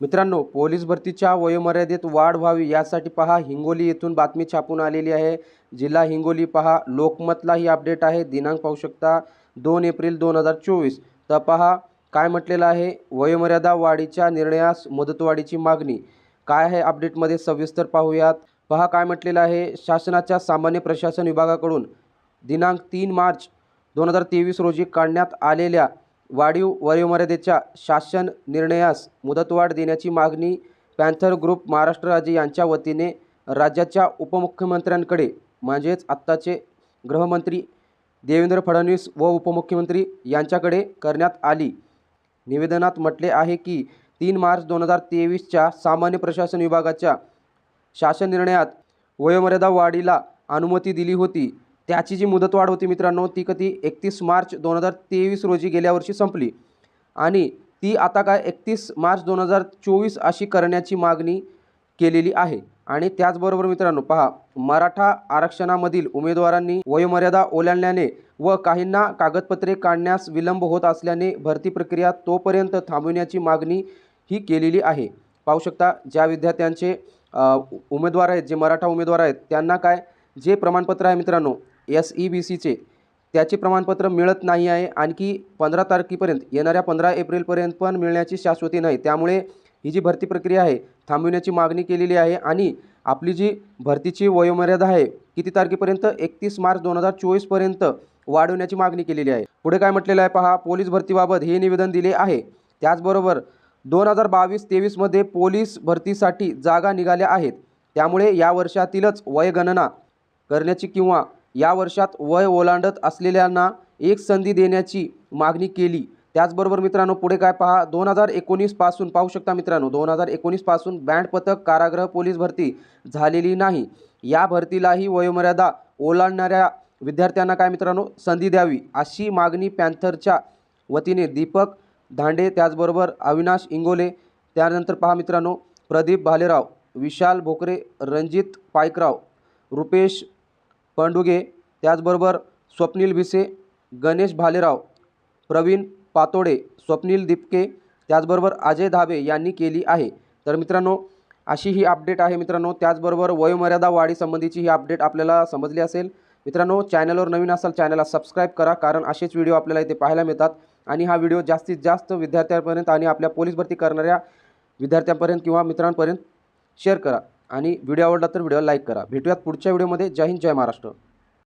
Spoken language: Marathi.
मित्रांनो पोलीस भरतीच्या वयोमर्यादेत वाढ व्हावी यासाठी पहा हिंगोली येथून बातमी छापून आलेली आहे. जिल्हा हिंगोली पहा लोकमतला ही अपडेट आहे. दिनांक पाहू शकता दोन एप्रिल दोन हजार चोवीस. तर पहा काय म्हटलेलं आहे? वयोमर्यादा वाढीच्या निर्णयास मुदतवाढीची मागणी. काय आहे अपडेटमध्ये सविस्तर पाहूयात. पहा काय म्हटलेलं आहे? शासनाच्या सामान्य प्रशासन विभागाकडून दिनांक तीन मार्च दोन हजार तेवीस रोजी काढण्यात आलेल्या वाढीव वयोमर्यादेच्या शासन निर्णयास मुदतवाढ देण्याची मागणी पॅन्थर ग्रुप महाराष्ट्र राज्य यांच्या वतीने राज्याच्या उपमुख्यमंत्र्यांकडे म्हणजेच आत्ताचे गृहमंत्री देवेंद्र फडणवीस व उपमुख्यमंत्री यांच्याकडे करण्यात आली. निवेदनात म्हटले आहे की तीन मार्च दोन हजार तेवीसच्या सामान्य प्रशासन विभागाच्या शासन निर्णयात वयोमर्यादा वाढीला अनुमती दिली होती. त्याची जी मुदतवाढ होती मित्रांनो ती कधी एकतीस मार्च दोन हजार तेवीस रोजी गेल्या वर्षी संपली. आणि ती आता काय एकतीस मार्च दोन हजार चोवीस अशी करण्याची मागणी केलेली आहे. आणि त्याचबरोबर मित्रांनो पहा मराठा आरक्षणामधील उमेदवारांनी वयोमर्यादा ओलांडल्याने व काहींना कागदपत्रे काढण्यास विलंब होत असल्याने भरती प्रक्रिया तोपर्यंत थांबविण्याची मागणी ही केलेली आहे. पाहू शकता ज्या विद्यार्थ्यांचे उमेदवार आहेत जे मराठा उमेदवार आहेत त्यांना काय जे प्रमाणपत्र आहे मित्रांनो एस ई बी सीचे त्याचे प्रमाणपत्र मिळत नाही आहे. आणखी पंधरा तारखेपर्यंत येणाऱ्या पंधरा एप्रिलपर्यंत पण मिळण्याची शाश्वती नाही. त्यामुळे ही जी भरती प्रक्रिया आहे थांबविण्याची मागणी केलेली आहे आणि आपली जी भरतीची वयोमर्यादा आहे किती तारखेपर्यंत? एकतीस मार्च दोन हजार चोवीसपर्यंत वाढवण्याची मागणी केलेली आहे. पुढे काय म्हटलेलं आहे पहा पोलीस भरतीबाबत हे निवेदन दिले आहे. त्याचबरोबर दोन हजार बावीस तेवीसमध्ये पोलीस भरतीसाठी जागा निघाल्या आहेत. त्यामुळे या वर्षातीलच वयगणना करण्याची किंवा या वर्षात वय ओलांडत असलेल्यांना एक संधी देण्याची मागणी केली. त्याचबरोबर मित्रांनो पुढे काय पहा? दोन हजार एकोणीसपासून पाहू शकता मित्रांनो दोन हजार एकोणीसपासून बँड पथक कारागृह पोलीस भरती झालेली नाही. या भरतीलाही वयोमर्यादा ओलांडणाऱ्या विद्यार्थ्यांना काय मित्रांनो? संधी द्यावी अशी मागणी पॅन्थरच्या वतीने दीपक धांडे त्याचबरोबर अविनाश इंगोले त्यानंतर पहा मित्रांनो प्रदीप भालेराव विशाल भोकरे रणजित पायकराव रुपेश पंडुगे त्याचबरोबर स्वप्नील भिसे गणेश भालेराव प्रवीण पातोडे स्वप्नील दिपके त्याचबरोबर अजय धाबे यांनी केली आहे. तर मित्रांनो अशी ही अपडेट आहे मित्रांनो. त्याचबरोबर वयोमर्यादा वाढीसंबंधीची ही अपडेट आपल्याला समजली असेल. मित्रांनो चॅनलवर नवीन असाल चॅनलला सबस्क्राईब करा कारण असेच व्हिडिओ आपल्याला इथे पाहायला मिळतात. आणि हा व्हिडिओ जास्तीत जास्त विद्यार्थ्यांपर्यंत आणि आपल्या पोलीस भरती करणाऱ्या विद्यार्थ्यांपर्यंत किंवा मित्रांपर्यंत शेअर करा. आणि व्हिडिओ आवडला तर व्हिडिओ लाईक करा. भेटूयात पुढच्या व्हिडिओमध्ये. जय हिंद जय महाराष्ट्र.